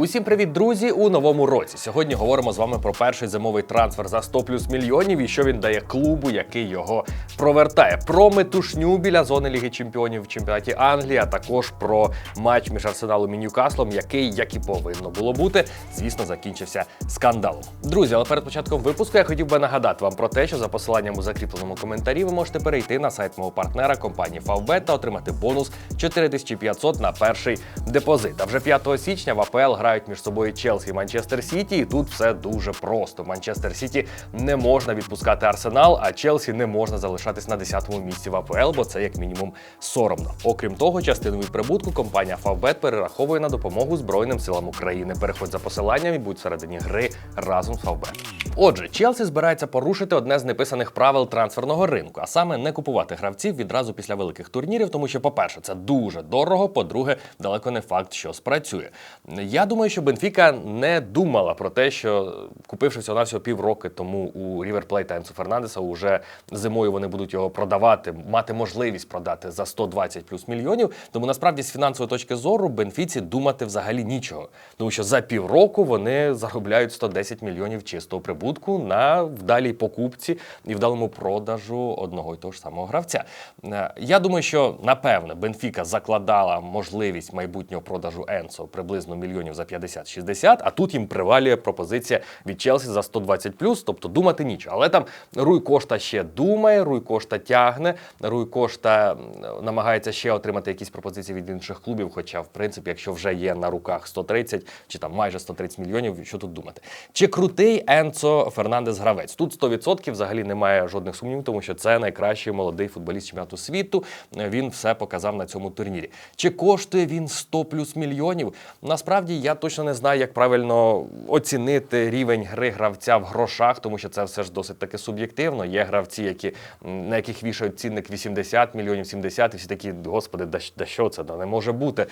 Усім привіт, друзі! У новому році. Сьогодні говоримо з вами про перший зимовий трансфер за 100 плюс мільйонів і що він дає клубу, який його провертає. Про метушню біля зони Ліги Чемпіонів в чемпіонаті Англії, а також про матч між Арсеналом і Ньюкаслом, який, як і повинно було бути, звісно, закінчився скандалом. Друзі, але перед початком випуску я хотів би нагадати вам про те, що за посиланням у закріпленому коментарі ви можете перейти на сайт мого партнера компанії Favbet та отримати бонус 4500 на перший депозит. А вже 5 січня в АПЛ грають між собою Челсі і Манчестер Сіті, і тут все дуже просто. Манчестер Сіті не можна відпускати Арсенал, а Челсі не можна залишатись на 10-му місці в АПЛ, бо це як мінімум соромно. Окрім того, частину від прибутку компанія Favbet перераховує на допомогу Збройним силам України. Переходь за посиланням і будь всередині гри разом з Favbet. Отже, Челсі збирається порушити одне з неписаних правил трансферного ринку, а саме не купувати гравців відразу після великих турнірів, тому що, по-перше, це дуже дорого. По-друге, далеко не факт, що спрацює. Я думаю, що Бенфіка не думала про те, що купивши всього навсього півроки тому у Рівер Плейта Енсо Фернандеса, уже зимою вони будуть його продавати, мати можливість продати за 120 плюс мільйонів. Тому насправді з фінансової точки зору Бенфіці думати взагалі нічого, тому що за півроку вони заробляють 110 мільйонів чистого прибутку на вдалій покупці і вдалому продажу одного і того ж самого гравця. Е, Я думаю, що напевне Бенфіка закладала можливість майбутнього продажу Енсо приблизно мільйонів за 50-60, а тут їм привалює пропозиція від Челсі за 120 тобто думати нічого. Але там Руй Кошта ще думає, Руй Кошта тягне, Руй Кошта намагається ще отримати якісь пропозиції від інших клубів. Хоча, в принципі, якщо вже є на руках 130 чи там майже 130 мільйонів, що тут думати? Чи крутий Енцо Фернандес гравець? Тут 100% взагалі немає жодних сумнівів, тому що це найкращий молодий футболіст чемпіонату світу. Він все показав на цьому турнірі. Чи коштує він 100 плюс мільйонів? Насправді я точно не знаю, як правильно оцінити рівень гри гравця в грошах, тому що це все ж досить таки суб'єктивно. Є гравці, які на яких вішають цінник 80 мільйонів, 70, і всі такі, господи, да, да що це? Да не може бути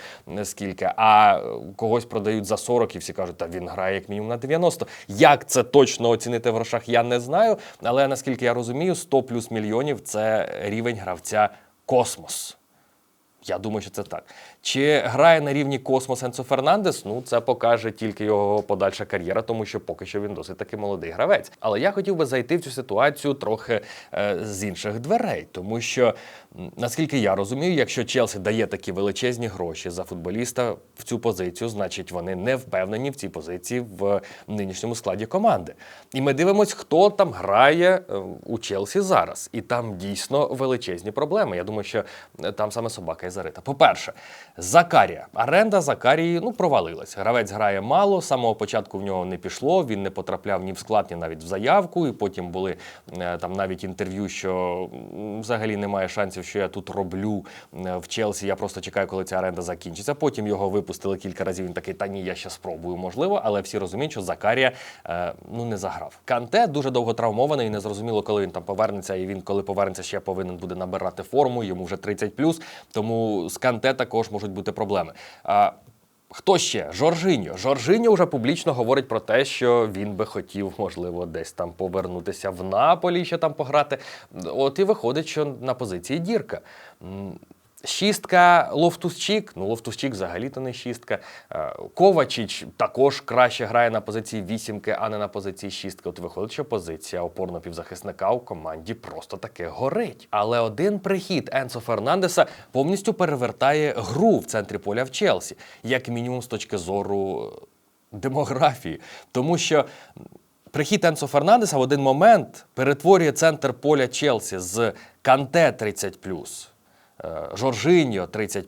скільки. А когось продають за 40 і всі кажуть, та він грає як мінімум на 90. Як це точно оцінити в грошах, я не знаю. Але наскільки я розумію, 100 плюс мільйонів це рівень гравця космос. Я думаю, що це так. Чи грає на рівні космос Енцо Фернандес? Ну, це покаже тільки його подальша кар'єра, тому що поки що він досить таки молодий гравець. Але я хотів би зайти в цю ситуацію трохи е, з інших дверей, тому що, наскільки я розумію, якщо Челсі дає такі величезні гроші за футболіста в цю позицію, значить вони не впевнені в цій позиції в нинішньому складі команди. І ми дивимось, хто там грає е, у Челсі зараз. І там дійсно величезні проблеми. Я думаю, що е, там саме собака і зарита. По-перше, Закарія. Оренда Закарії ну, провалилась. Гравець грає мало, з самого початку в нього не пішло, він не потрапляв ні в склад, ні навіть в заявку. І потім були е, там навіть інтерв'ю, що взагалі немає шансів, що я тут роблю е, в Челсі. Я просто чекаю, коли ця оренда закінчиться. Потім його випустили кілька разів. Він такий, та ні, я ще спробую, можливо, але всі розуміють, що Закарія е, ну не заграв. Канте дуже довго травмований, не зрозуміло, коли він там повернеться. І він, коли повернеться, ще повинен буде набирати форму. Йому вже 30+, тому з Канте також можуть бути проблеми. А, Хто ще? Жоржиньо. Жоржиньо вже публічно говорить про те, що він би хотів, можливо, десь там повернутися в Наполі, ще там пограти. От і виходить, що на позиції дірка. Шістка Лофтусчік, ну Лофтусчік взагалі-то не шістка. Е, Ковачіч також краще грає на позиції вісімки, а не на позиції шістки. От виходить, що позиція опорного півзахисника у команді просто таки горить. Але один прихід Енсо Фернандеса повністю перевертає гру в центрі поля в Челсі, як мінімум з точки зору демографії. Тому що Прихід Енсо Фернандеса в один момент перетворює центр поля Челсі з Канте 30 е, Жоржиньо 30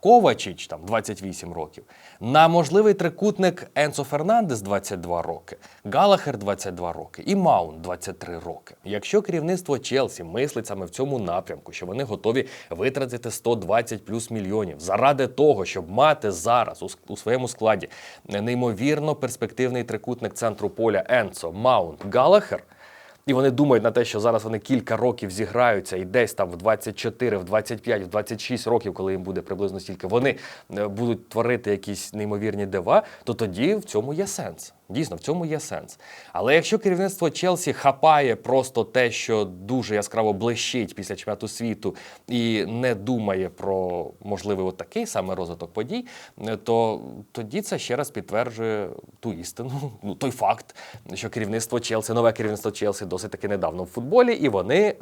Ковачіч там 28 років. На можливий трикутник Енсо Фернандес 22 роки, Галахер 22 роки і Маун 23 роки. Якщо керівництво Челсі мислить саме в цьому напрямку, що вони готові витратити 120 плюс мільйонів заради того, щоб мати зараз у, у своєму складі неймовірно перспективний трикутник центру поля Енсо, Маунт, Галахер. І вони думають на те, що зараз вони кілька років зіграються, і десь там в 24, в 25, в 26 років, коли їм буде приблизно стільки, вони е, будуть творити якісь неймовірні дива, то тоді в цьому є сенс. Дійсно, в цьому є сенс. Але якщо керівництво Челсі хапає просто те, що дуже яскраво блищить після чемпіонату світу, і не думає про можливий от такий саме розвиток подій, е, то тоді це ще раз підтверджує ту істину, ну той факт, що керівництво Челсі, нове керівництво Челсі досить таки недавно в футболі, і вони.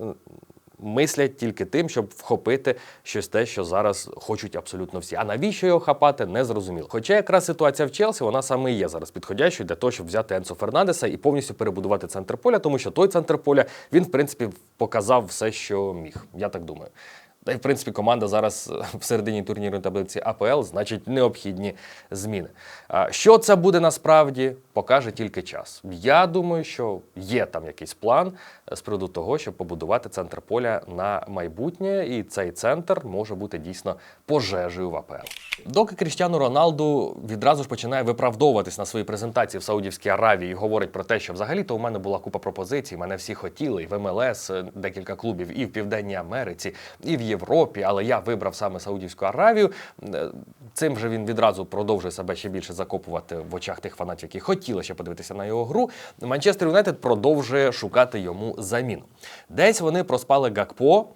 Мислять тільки тим, щоб вхопити щось те, що зараз хочуть абсолютно всі. А навіщо його хапати, не зрозуміло. Хоча якраз ситуація в Челсі вона саме і є зараз підходящою для того, щоб взяти Енсо Фернандеса і повністю перебудувати центр поля, тому що той центр поля він в принципі показав все, що міг. Я так думаю. Та й в принципі команда зараз е, в середині турнірної таблиці АПЛ, значить необхідні зміни. Що це буде насправді, покаже тільки час. Я думаю, що є там якийсь план е, з приводу того, щоб побудувати центр поля на майбутнє, і цей центр може бути дійсно пожежею в АПЛ. Доки Кріштіану Роналду відразу ж починає виправдовуватись на своїй презентації в Саудівській Аравії і говорить про те, що взагалі-то у мене була купа пропозицій, мене всі хотіли, і в МЛС е, декілька клубів, і в Південній Америці, і в Європі, але я вибрав саме Саудівську Аравію. Е, Цим же він відразу продовжує себе ще більше закопувати в очах тих фанатів, які хотіли ще подивитися на його гру. Манчестер Юнайтед продовжує шукати йому заміну. Десь вони проспали Гакпо.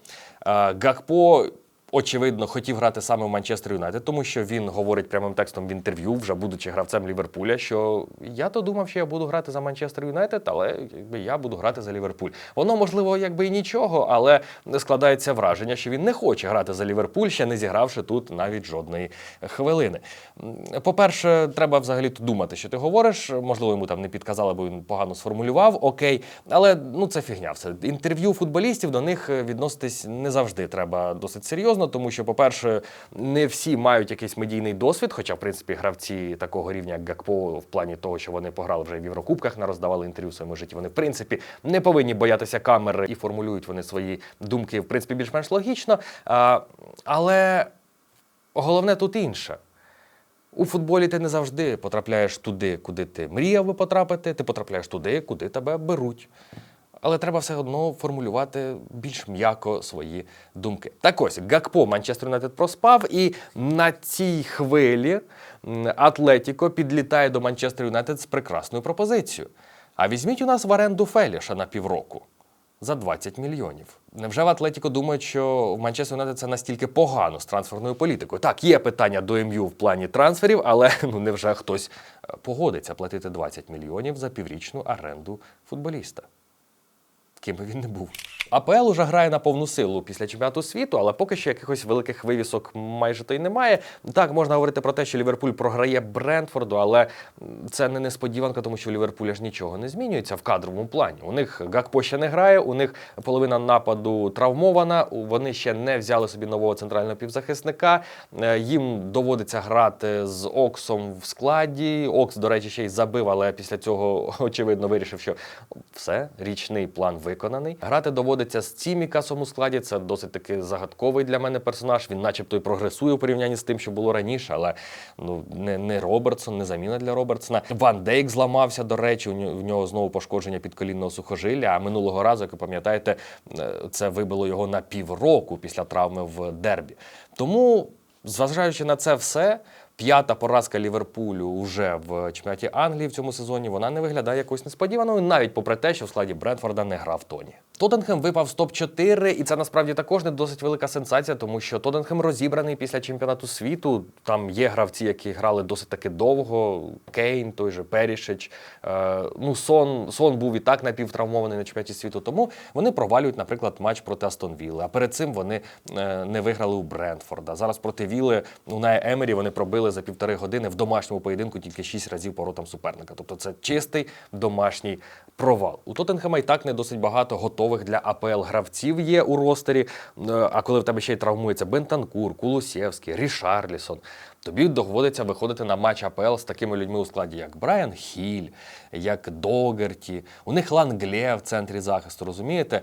Е, Гакпо очевидно, хотів грати саме в Манчестер Юнайтед, тому що він говорить прямим текстом в інтерв'ю, вже будучи гравцем Ліверпуля, що я то думав, що я буду грати за Манчестер Юнайтед, але якби я буду грати за Ліверпуль. Воно можливо, якби і нічого, але складається враження, що він не хоче грати за Ліверпуль, ще не зігравши тут навіть жодної хвилини. По-перше, треба взагалі думати, що ти говориш. Можливо, йому там не підказали, бо він погано сформулював. Окей, але ну це фігня. Все інтерв'ю футболістів до них е, відноситись не завжди треба досить серйозно, тому що, по-перше, не всі мають якийсь медійний досвід, хоча, в принципі, гравці такого рівня, як Гакпо, в плані того, що вони пограли вже в Єврокубках, нароздавали інтерв'ю в своєму житті. Вони, в принципі, не повинні боятися камери і формулюють вони свої думки, в принципі, більш-менш логічно. А, але головне тут інше. У футболі ти не завжди потрапляєш туди, куди ти мріяв би потрапити, ти потрапляєш туди, куди тебе беруть. Але треба все одно формулювати більш м'яко свої думки. Так ось Гакпо Манчестер Юнайтед проспав, і на цій хвилі Атлетіко підлітає до Манчестер Юнайтед з прекрасною пропозицією. А візьміть у нас в оренду Феліша на півроку за 20 мільйонів. Невже в Атлетіко думають, що в Манчестер Юнайтед це настільки погано з трансферною політикою? Так, є питання до МЮ в плані трансферів, але ну невже хтось е, погодиться платити 20 мільйонів за піврічну оренду футболіста? Ким би він не був. АПЛ уже грає на повну силу після чемпіонату світу, але поки що якихось великих вивісок майже то й немає. Так, можна говорити про те, що Ліверпуль програє Брентфорду, але це не несподіванка, тому що у Ліверпуля ж нічого не змінюється в кадровому плані. У них Гакпо ще не грає, у них половина нападу травмована. Вони ще не взяли собі нового центрального півзахисника. Е, Їм доводиться грати з Оксом в складі. Окс, до речі, ще й забив, але після цього очевидно вирішив, що все, річний план виконаний. Грати доводиться з Цімікасом у складі. Це досить таки загадковий для мене персонаж. Він, начебто, і прогресує у порівнянні з тим, що було раніше, але ну не, не Робертсон, не заміна для Робертсона. Ван Дейк зламався, до речі, в нього знову пошкодження підколінного сухожилля. А минулого разу, як ви пам'ятаєте, е, це вибило його на півроку після травми в дербі. Тому, зважаючи на це все. П'ята поразка Ліверпулю уже в чемпіонаті Англії в цьому сезоні вона не виглядає якось несподіваною, навіть попри те, що в складі Бредфорда не грав Тоні. Тоттенхем випав з топ-4, і це насправді також не досить велика сенсація, тому що Тоттенхем розібраний після чемпіонату світу. Там є гравці, які грали досить таки довго. Кейн, той же Перішич. Е, ну, Сон, Сон був і так напівтравмований на чемпіонаті світу. Тому вони провалюють, наприклад, матч проти Астон Вілли. А перед цим вони е, не виграли у Брентфорда. Зараз проти Вілли у Емері вони пробили за півтори години в домашньому поєдинку тільки шість разів поротам суперника. Тобто це чистий домашній провал. У Тоттенхема і так не досить багато готових для АПЛ гравців є у ростері. Е, А коли в тебе ще й травмується Бентанкур, Кулусєвський, Рішарлісон, тобі доводиться виходити на матч АПЛ з такими людьми у складі, як Брайан Хіль, як Догерті. У них Лангле в центрі захисту, розумієте?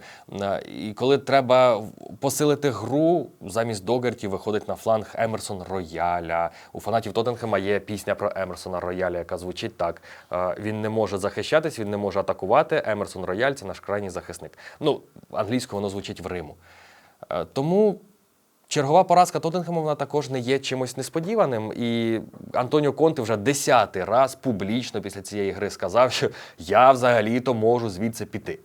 І коли треба посилити гру, замість Догерті виходить на фланг Емерсон Рояля. У фанатів Тоттенхема є пісня про Емерсона Рояля, яка звучить так: він не може захищатись, він не може атакувати. Емерсон Рояль це наш крайній захисник. Ну, англійською воно звучить в Риму. Е, Тому Чергова поразка Тоттенхему вона також не є чимось несподіваним. І Антоніо Конте вже десятий раз публічно після цієї гри сказав, що я взагалі-то можу звідси піти.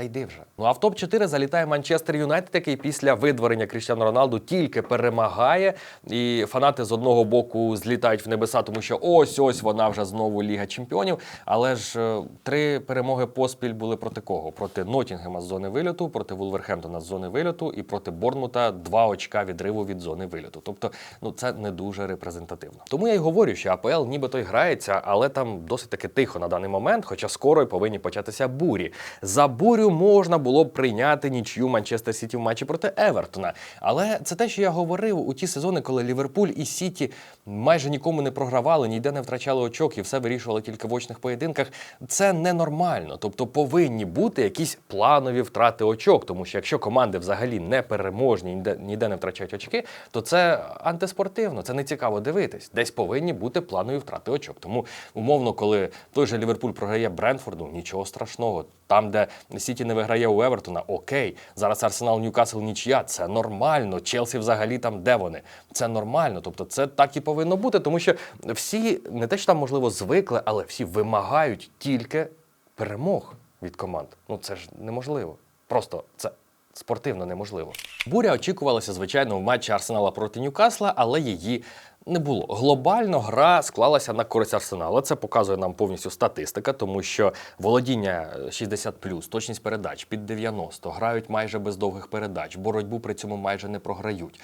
Та йди вже. Ну а в топ-4 залітає Манчестер Юнайтед, який після видворення Кріштіану Роналду тільки перемагає. І фанати з одного боку злітають в небеса, тому що ось ось вона вже знову Ліга Чемпіонів. Але ж е, три перемоги поспіль були проти кого? Проти Нотінгема з зони вильоту, проти Вулверхемптона з зони вильоту і проти Борнмута два очка відриву від зони вильоту. Тобто, ну це не дуже репрезентативно. Тому я й говорю, що АПЛ нібито й грається, але там досить таки тихо на даний момент, хоча скоро й повинні початися бурі. За бурю можна було б прийняти нічю Манчестер Сіті в матчі проти Евертона. Але це те, що я говорив у ті сезони, коли Ліверпуль і Сіті майже нікому не програвали, ніде не втрачали очок і все вирішували тільки в очних поєдинках. Це ненормально. Тобто повинні бути якісь планові втрати очок. Тому що якщо команди взагалі не переможні, ніде, ніде не втрачають очки, то це антиспортивно, це не цікаво дивитись. Десь повинні бути планові втрати очок. Тому умовно, коли той же Ліверпуль програє Брентфорду, нічого страшного. Там, де Сіті не виграє у Евертона, окей. Зараз Арсенал Ньюкасл нічия, це нормально. Челсі взагалі там де вони? Це нормально. Тобто, це так і повинно бути, тому що всі не те, що там можливо звикли, але всі вимагають тільки перемог від команд. Ну це ж неможливо. Просто це. Спортивно неможливо. Буря очікувалася, звичайно, в матчі Арсенала проти Ньюкасла, але її не було. Глобально гра склалася на користь Арсенала. Це показує нам повністю статистика, тому що володіння 60+, точність передач під 90, грають майже без довгих передач, боротьбу при цьому майже не програють.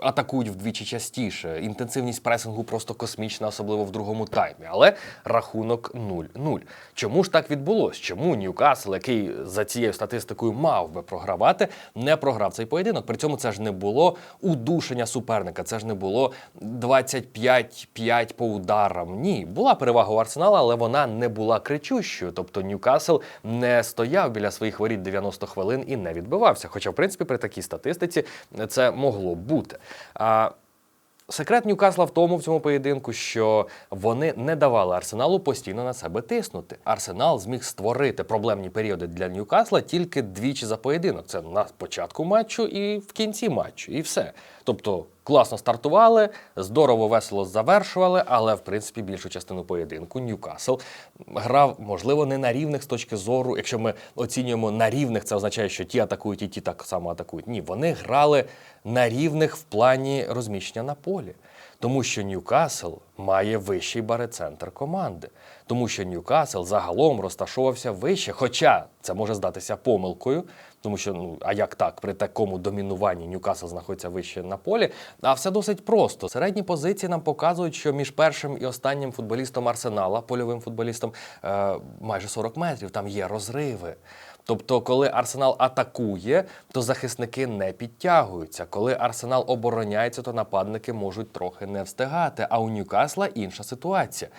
Атакують вдвічі частіше. Інтенсивність пресингу просто космічна, особливо в другому таймі. Але рахунок 0-0. Чому ж так відбулось? Чому Ньюкасл, який за цією статистикою мав би програвати, не програв цей поєдинок? При цьому це ж не було удушення суперника, це ж не було 25-5 по ударам. Ні, була перевага у Арсенала, але вона не була кричущою. Тобто Ньюкасл не стояв біля своїх воріт 90 хвилин і не відбивався. Хоча, в принципі, при такій статистиці це могло бути. А, Секрет Ньюкасла в тому в цьому поєдинку, що вони не давали Арсеналу постійно на себе тиснути. Арсенал зміг створити проблемні періоди для Ньюкасла тільки двічі за поєдинок. Це на початку матчу і в кінці матчу, і все. Тобто класно стартували, здорово весело завершували, але в принципі більшу частину поєдинку Ньюкасл грав, можливо, не на рівних з точки зору. Якщо ми оцінюємо на рівних, це означає, що ті атакують і ті так само атакують. Ні, вони грали на рівних в плані розміщення на полі. Тому що Ньюкасл має вищий барецентр команди, тому що Ньюкасл загалом розташовувався вище. Хоча це може здатися помилкою, тому що ну а як так при такому домінуванні Ньюкасл знаходиться вище на полі. А все досить просто. Середні позиції нам показують, що між першим і останнім футболістом Арсенала, польовим футболістом, е, майже 40 метрів. Там є розриви. Тобто, коли Арсенал атакує, то захисники не підтягуються. Коли Арсенал обороняється, то нападники можуть трохи не встигати. А у Ньюкасла інша ситуація.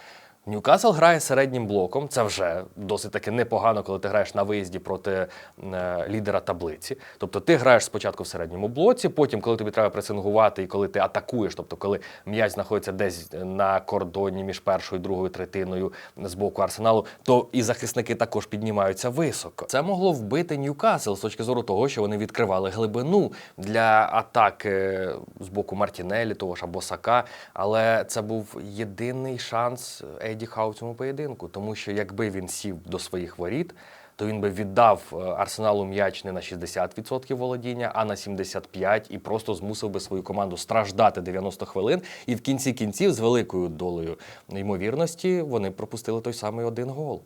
Ньюкасл грає середнім блоком. Це вже досить таки непогано, коли ти граєш на виїзді проти е, лідера таблиці. Тобто ти граєш спочатку в середньому блоці, потім, коли тобі треба пресингувати, і коли ти атакуєш, тобто коли м'яч знаходиться десь на кордоні між першою і другою третиною з боку арсеналу, то і захисники також піднімаються високо. Це могло вбити Ньюкасл з точки зору того, що вони відкривали глибину для атаки з боку Мартінелі, того ж або Сака. Але це був єдиний шанс Еді Хау в цьому поєдинку, тому що якби він сів до своїх воріт. То він би віддав е, Арсеналу м'яч не на 60% володіння, а на 75% і просто змусив би свою команду страждати 90 хвилин. І в кінці кінців, з великою долею ймовірності, вони пропустили той самий один гол.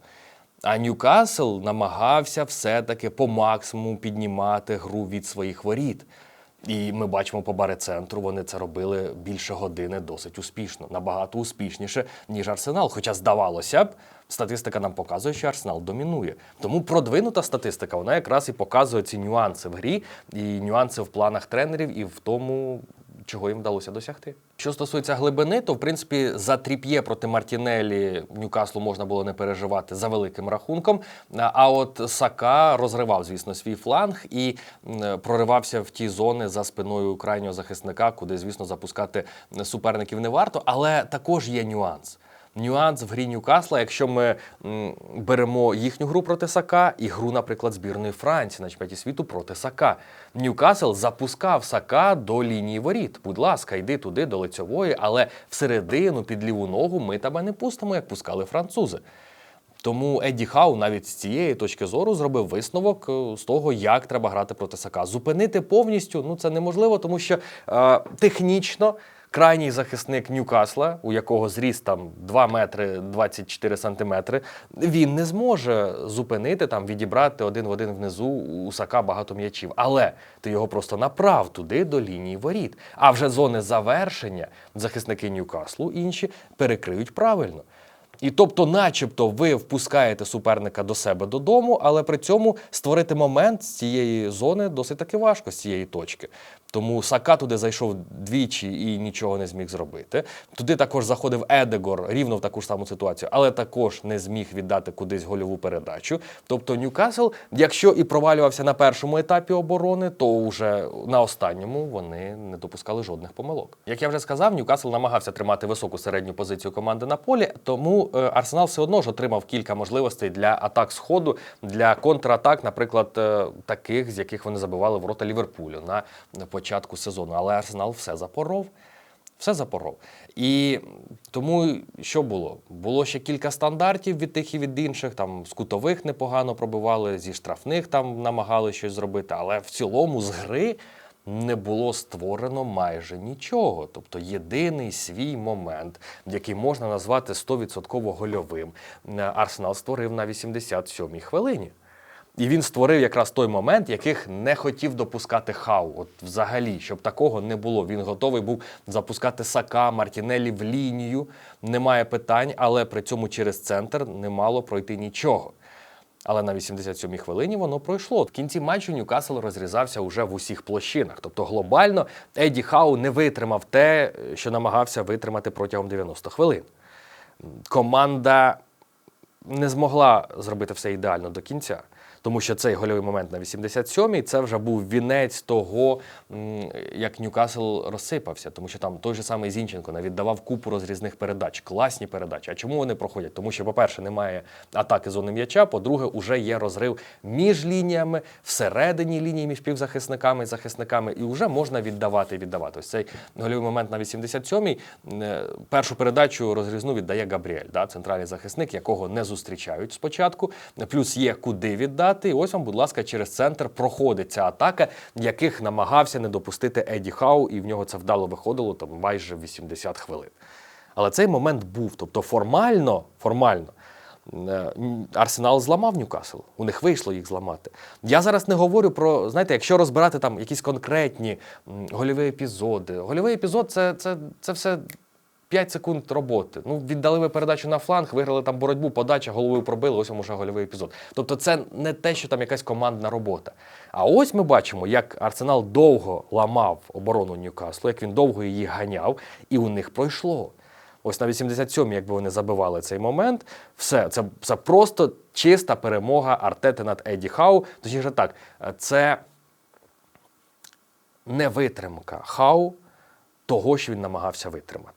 А Ньюкасл намагався все-таки по максимуму піднімати гру від своїх воріт. І ми бачимо по баре-центру, вони це робили більше години досить успішно, набагато успішніше, ніж Арсенал. Хоча, здавалося б, статистика нам показує, що Арсенал домінує. Тому продвинута статистика, вона якраз і показує ці нюанси в грі, і нюанси в планах тренерів, і в тому, чого їм вдалося досягти. Що стосується глибини, то в принципі за тріп'є проти Мартінелі Ньюкаслу можна було не переживати за великим рахунком. А от Сака розривав, звісно, свій фланг і проривався в ті зони за спиною крайнього захисника, куди, звісно, запускати суперників не варто. Але також є нюанс. Нюанс в грі Ньюкасла, якщо ми беремо їхню гру проти Сака і гру, наприклад, збірної Франції на чемпіонаті світу проти Сака. Ньюкасл запускав Сака до лінії воріт. Будь ласка, йди туди до лицьової, але всередину під ліву ногу ми тебе не пустимо, як пускали французи. Тому Едді Хау навіть з цієї точки зору зробив висновок е, з того, як треба грати проти Сака. Зупинити повністю ну це неможливо, тому що е, технічно крайній захисник Ньюкасла, у якого зріст там 2 метри 24 сантиметри, він не зможе зупинити там, відібрати один в один внизу у Сака багато м'ячів. Але ти його просто направ туди до лінії воріт. А вже зони завершення захисники Ньюкаслу інші перекриють правильно. І тобто, начебто, ви впускаєте суперника до себе додому, але при цьому створити момент з цієї зони досить таки важко, з цієї точки. Тому Сака туди зайшов двічі і нічого не зміг зробити. Туди також заходив Едегор рівно в таку ж саму ситуацію, але також не зміг віддати кудись гольову передачу. Тобто Ньюкасл, якщо і провалювався на першому етапі оборони, то вже на останньому вони не допускали жодних помилок. Як я вже сказав, Ньюкасл намагався тримати високу середню позицію команди на полі, тому е, Арсенал все одно ж отримав кілька можливостей для атак сходу, для контратак, наприклад, е, таких, з яких вони забивали ворота Ліверпулю на початку сезону. Але Арсенал все запоров. Все запоров. І тому що було? Було ще кілька стандартів від тих і від інших. Там з кутових непогано пробивали, зі штрафних там намагали щось зробити. Але в цілому з гри не було створено майже нічого. Тобто єдиний свій момент, який можна назвати 100% гольовим, е, Арсенал створив на 87-й хвилині. І він створив якраз той момент, яких не хотів допускати Хау. От взагалі, щоб такого не було. Він готовий був запускати Сака, Мартінелі в лінію, немає питань, але при цьому через центр не мало пройти нічого. Але на 87-й хвилині воно пройшло. В кінці матчу Ньюкасл розрізався уже в усіх площинах. Тобто глобально Еді Хау не витримав те, що намагався витримати протягом 90 хвилин. Команда не змогла зробити все ідеально до кінця. Тому що цей гольовий момент на 87-й це вже був вінець того, як Ньюкасл розсипався, тому що там той же самий Зінченко навіть давав купу розрізних передач, класні передачі. А чому вони проходять? Тому що, по-перше, немає атаки зони м'яча, по-друге, уже є розрив між лініями, всередині лінії між півзахисниками і захисниками, і вже можна віддавати і віддавати. Ось цей гольовий момент на 87-й е, першу передачу розрізну віддає Габріель, да, центральний захисник, якого не зустрічають спочатку. Плюс є куди віддати. І ось вам, будь ласка, через центр проходить ця атака, яких намагався не допустити Еді Хау, і в нього це вдало виходило там майже 80 хвилин. Але цей момент був. Тобто формально, формально. е, Арсенал зламав Ньюкасл. У них вийшло їх зламати. Я зараз не говорю про, знаєте, якщо розбирати там якісь конкретні гольові епізоди. Гольовий епізод це, це, це все 5 секунд роботи. Ну, віддали ви передачу на фланг, виграли там боротьбу, подача, головою пробили, ось вам уже гольовий епізод. Тобто це не те, що там якась командна робота. А ось ми бачимо, як Арсенал довго ламав оборону Ньюкаслу, як він довго її ганяв, і у них пройшло. Ось на 87-й, якби вони забивали цей момент, все, це, це просто чиста перемога Артети над Еді Хау. Точніше так, це не витримка Хау того, що він намагався витримати.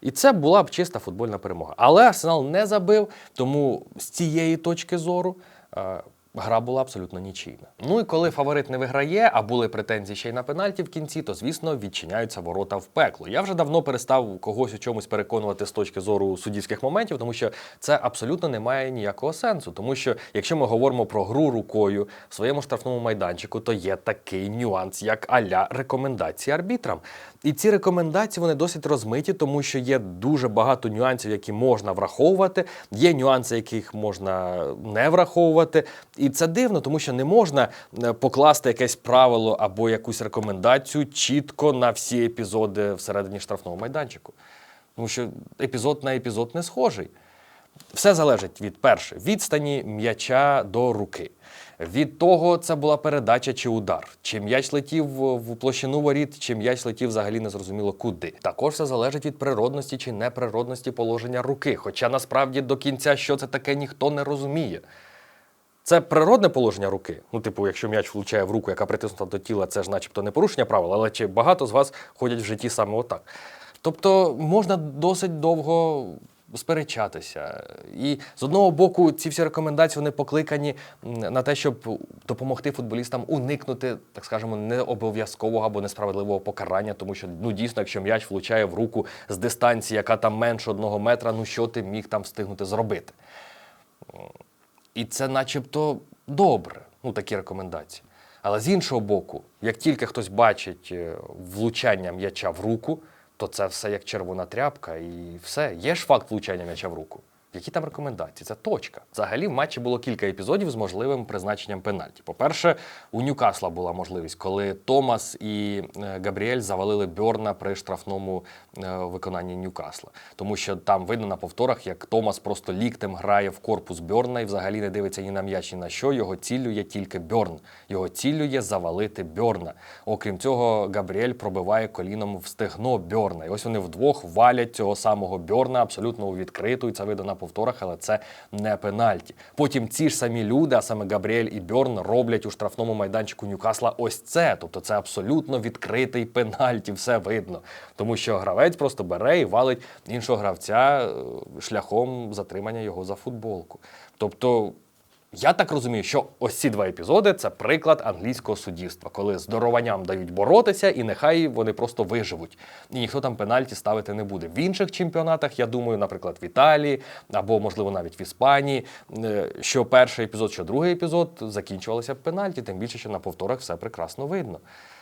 І це була б чиста футбольна перемога. Але Арсенал не забив, тому з цієї точки зору е, гра була абсолютно нічийна. Ну і коли фаворит не виграє, а були претензії ще й на пенальті в кінці, то звісно відчиняються ворота в пекло. Я вже давно перестав когось у чомусь переконувати з точки зору суддівських моментів, тому що це абсолютно не має ніякого сенсу. Тому що якщо ми говоримо про гру рукою в своєму штрафному майданчику, то є такий нюанс, як аля рекомендації арбітрам. І ці рекомендації вони досить розмиті, тому що є дуже багато нюансів, які можна враховувати. Є нюанси, яких можна не враховувати. І це дивно, тому що не можна е, покласти якесь правило або якусь рекомендацію чітко на всі епізоди всередині штрафного майданчику. Тому що епізод на епізод не схожий. Все залежить від перше відстані м'яча до руки. Від того, це була передача чи удар, чи м'яч летів в площину воріт, чи м'яч летів взагалі незрозуміло куди. Також все залежить від природності чи неприродності положення руки. Хоча насправді до кінця що це таке ніхто не розуміє. Це природне положення руки. Ну, типу, якщо м'яч влучає в руку, яка притиснута до тіла, це ж начебто не порушення правил, але чи багато з вас ходять в житті саме отак. Тобто можна досить довго сперечатися. І з одного боку, ці всі рекомендації вони покликані на те, щоб допомогти футболістам уникнути, так скажемо, необов'язкового або несправедливого покарання, тому що ну дійсно, якщо м'яч влучає в руку з дистанції, яка там менше одного метра, ну що ти міг там встигнути зробити? І це начебто добре, ну такі рекомендації. Але з іншого боку, як тільки хтось бачить е, влучання м'яча в руку, то це все як червона тряпка, і все. Є ж факт влучання м'яча в руку. Які там рекомендації? Це точка. Взагалі в матчі було кілька епізодів з можливим призначенням пенальті. По-перше, у Ньюкасла була можливість, коли Томас і е, Габріель завалили Бьорна при штрафному е, виконанні Ньюкасла. Тому що там видно на повторах, як Томас просто ліктем грає в корпус Бьорна і взагалі не дивиться ні на м'яч, ні на що. Його ціллю є тільки Бьорн. Його ціллю є завалити Бьорна. Окрім цього, Габріель пробиває коліном в стегно Бьорна. І ось вони вдвох валять цього самого Бьорна абсолютно у відкриту, і це видно на повторах, але це не пенальті. Потім ці ж самі люди, а саме Габріель і Бьорн, роблять у штрафному майданчику Ньюкасла ось це. Тобто це абсолютно відкритий пенальті, все видно. Тому що гравець просто бере і валить іншого гравця е, шляхом затримання його за футболку. Тобто. Я так розумію, що ось ці два епізоди це приклад англійського суддівства, коли здорованням дають боротися, і нехай вони просто виживуть. І ніхто там пенальті ставити не буде. В інших чемпіонатах, я думаю, наприклад, в Італії або, можливо, навіть в Іспанії, е, що перший епізод, що другий епізод закінчувалися пенальті, тим більше, що на повторах все прекрасно видно.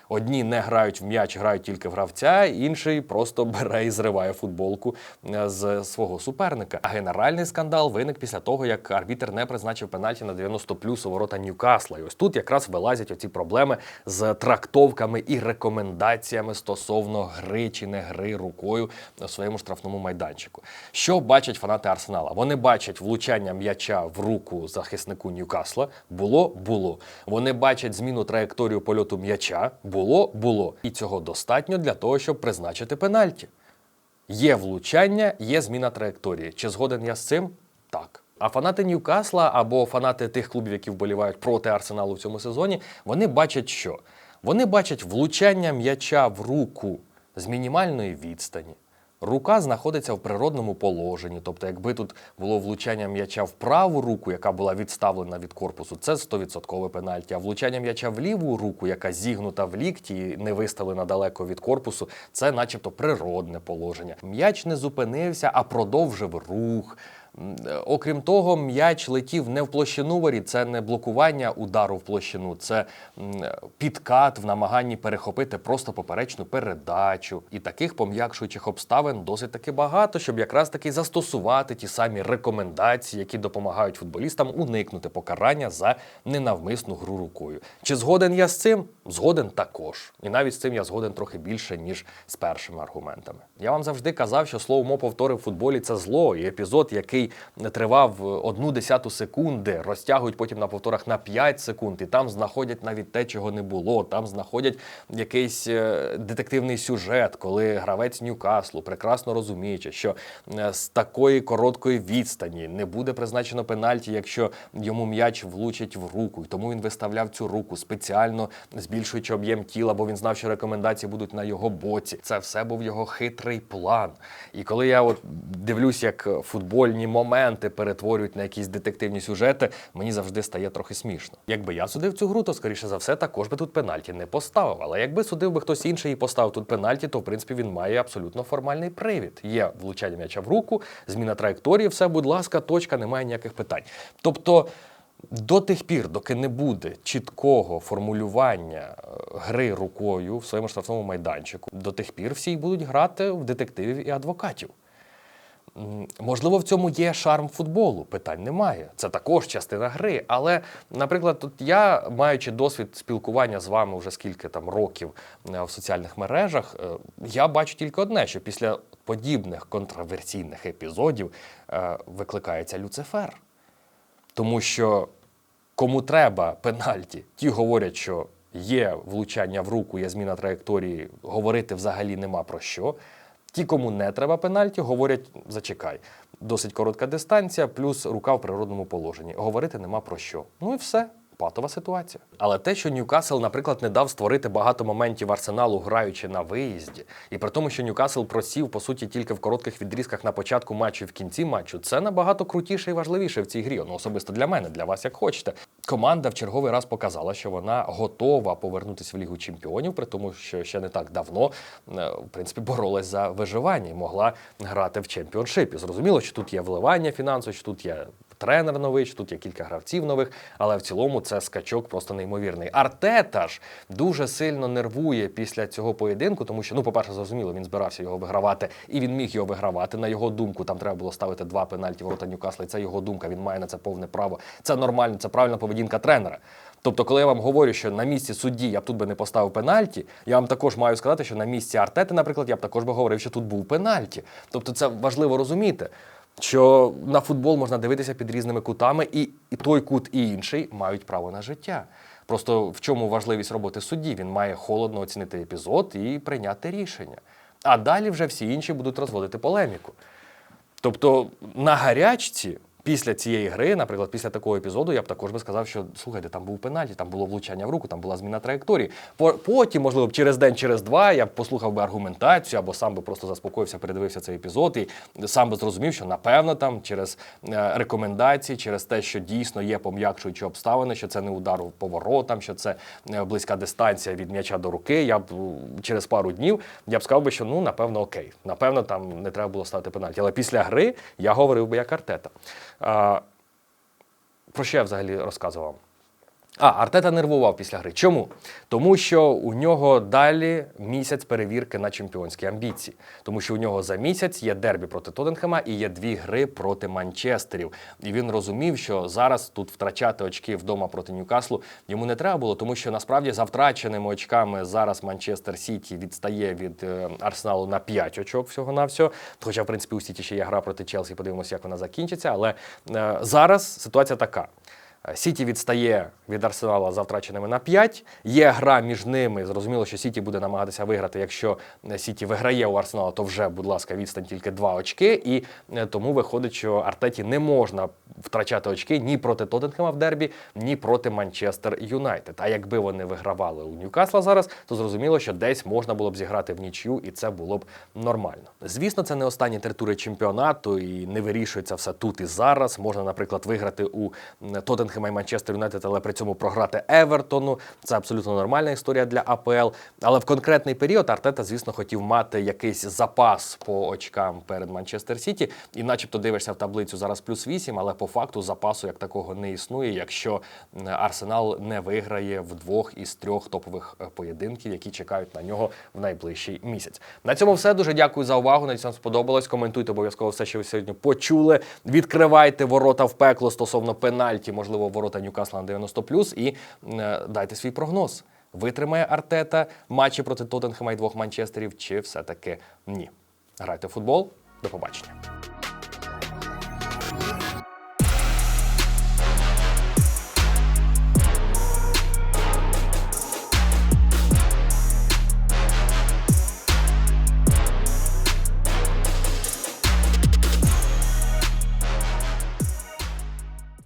Одні не грають в м'яч, грають тільки в гравця, інший просто бере і зриває футболку е, з свого суперника. А генеральний скандал виник після того, як арбітер не призначив пенальті на 90 плюс у ворота Ньюкасла. І ось тут якраз вилазять оці проблеми з трактовками і рекомендаціями стосовно гри чи не гри рукою у своєму штрафному майданчику. Що бачать фанати Арсенала? Вони бачать влучання м'яча в руку захиснику Ньюкасла. Було було. Вони бачать зміну траєкторію польоту м'яча. Було було. І цього достатньо для того, щоб призначити пенальті. Є влучання, є зміна траєкторії. Чи згоден я з цим? Так. А фанати Ньюкасла або фанати тих клубів, які вболівають проти Арсеналу в цьому сезоні, вони бачать що? Вони бачать влучання м'яча в руку з мінімальної відстані. Рука знаходиться в природному положенні. Тобто, якби тут було влучання м'яча в праву руку, яка була відставлена від корпусу, це 100% пенальті. А влучання м'яча в ліву руку, яка зігнута в лікті і не виставлена далеко від корпусу, це начебто природне положення. М'яч не зупинився, а продовжив рух. Окрім того, м'яч летів не в площину воріт, це не блокування удару в площину, це підкат в намаганні перехопити просто поперечну передачу. І таких пом'якшуючих обставин досить таки багато, щоб якраз таки застосувати ті самі рекомендації, які допомагають футболістам уникнути покарання за ненавмисну гру рукою. Чи згоден я з цим? Згоден також. І навіть з цим я згоден трохи більше, ніж з першими аргументами. Я вам завжди казав, що слово повтори в футболі це зло, і епізод, який тривав одну десяту секунди, розтягують потім на повторах на 5 секунд, і там знаходять навіть те, чого не було. Там знаходять якийсь е, детективний сюжет, коли гравець Ньюкаслу, прекрасно розуміючи, що е, з такої короткої відстані не буде призначено пенальті, якщо йому м'яч влучить в руку. І тому він виставляв цю руку спеціально збільшуючи об'єм тіла, бо він знав, що рекомендації будуть на його боці. Це все був його хитрий план. І коли я от дивлюсь, як футбольні моменти перетворюють на якісь детективні сюжети, мені завжди стає трохи смішно. Якби я судив цю гру, то скоріше за все також би тут пенальті не поставив. Але якби судив би хтось інший і поставив тут пенальті, то в принципі він має абсолютно формальний привід. Є влучання м'яча в руку, зміна траєкторії, все, будь ласка, точка, немає ніяких питань. Тобто. До тих пір, доки не буде чіткого формулювання е, гри рукою в своєму штрафному майданчику, до тих пір всі будуть грати в детективів і адвокатів. Можливо, в цьому є шарм футболу, питань немає. Це також частина гри. Але, наприклад, тут я, маючи досвід спілкування з вами вже скільки там років е, в соціальних мережах, е, я бачу тільки одне: що після подібних контроверсійних епізодів е, викликається Люцифер. Тому що кому треба пенальті, ті говорять, що є влучання в руку, є зміна траєкторії, говорити взагалі нема про що. Ті, кому не треба пенальті, говорять: зачекай, досить коротка дистанція, плюс рука в природному положенні. Говорити нема про що. Ну і все. Патова ситуація. Але те, що Ньюкасл, наприклад, не дав створити багато моментів арсеналу, граючи на виїзді, і при тому, що Ньюкасл просів по суті тільки в коротких відрізках на початку матчу і в кінці матчу, це набагато крутіше і важливіше в цій грі. Ну особисто для мене, для вас, як хочете. Команда в черговий раз показала, що вона готова повернутися в Лігу Чемпіонів, при тому, що ще не так давно е, в принципі боролась за виживання і могла грати в чемпіоншипі. Зрозуміло, що тут є вливання фінансове, що тут є тренер новий, тут є кілька гравців нових, але в цілому це скачок просто неймовірний. Артета ж дуже сильно нервує після цього поєдинку, тому що, ну, по-перше, зрозуміло, він збирався його вигравати, і він міг його вигравати. На його думку, там треба було ставити два пенальті в рота Ньюкасла, і це його думка. Він має на це повне право. Це нормально, це правильна поведінка тренера. Тобто, коли я вам говорю, що на місці судді я б тут би не поставив пенальті, я вам також маю сказати, що на місці Артети, наприклад, я б також би говорив, що тут був пенальті. Тобто, це важливо розуміти. Що на футбол можна дивитися під різними кутами, і, той кут, і інший мають право на життя. Просто в чому важливість роботи судді? Він має холодно оцінити епізод і прийняти рішення. А далі вже всі інші будуть розводити полеміку. Тобто на гарячці після цієї гри, наприклад, після такого епізоду, я б також би сказав, що слухайте, там був пенальті, там було влучання в руку, там була зміна траєкторії. По- Потім, можливо, через день, через два я б послухав би аргументацію, або сам би просто заспокоївся, передивився цей епізод і сам би зрозумів, що напевно там через е, рекомендації, через те, що дійсно є пом'якшуючі обставини, що це не удар у поворотам, що це е, близька дистанція від м'яча до руки. Я б через пару днів я б сказав би, що ну напевно окей, напевно, там не треба було ставити пенальті. Але після гри я говорив би як Артета. Про що я взагалі розказував? А, Артета нервував після гри. Чому? Тому що у нього далі місяць перевірки на чемпіонські амбіції. Тому що у нього за місяць є дербі проти Тоттенхема і є дві гри проти Манчестерів. І він розумів, що зараз тут втрачати очки вдома проти Ньюкаслу йому не треба було, тому що насправді за втраченими очками зараз Манчестер Сіті відстає від е, Арсеналу на 5 очок всього-навсього. Хоча, в принципі, у Сіті ще є гра проти Челсі, подивимося, як вона закінчиться. Але е, зараз ситуація така. Сіті відстає від Арсенала за втраченими на 5. Є гра між ними. Зрозуміло, що Сіті буде намагатися виграти. Якщо Сіті виграє у Арсенала, то вже, будь ласка, відстань тільки 2 очки. І е, тому виходить, що Артеті не можна втрачати очки ні проти Тоттенхема в дербі, ні проти Манчестер Юнайтед. А якби вони вигравали у Ньюкасла зараз, то зрозуміло, що десь можна було б зіграти в нічю, і це було б нормально. Звісно, це не останні три чемпіонату, і не вирішується все тут і зараз. Можна, наприклад, виграти у м, Тоттенхема і Манчестер Юнайтед, але при цьому програти Евертону. Це абсолютно нормальна історія для АПЛ. Але в конкретний період Артета, звісно, хотів мати якийсь запас по очкам перед Манчестер Сіті. І, начебто, дивишся в таблицю зараз плюс 8, але по факту запасу як такого не існує, якщо Арсенал не виграє в двох із трьох топових е, поєдинків, які чекають на нього в найближчий місяць. На цьому все. Дуже дякую за увагу. Надіюсь, вам сподобалось. Коментуйте обов'язково все, що ви сьогодні почули. Відкривайте ворота в пекло стосовно пенальті, можливо, ворота Ньюкасла на 90+, і е, дайте свій прогноз. Витримає Артета матчі проти Тоттенхема і двох Манчестерів, чи все-таки ні? Грайте в футбол. До побачення.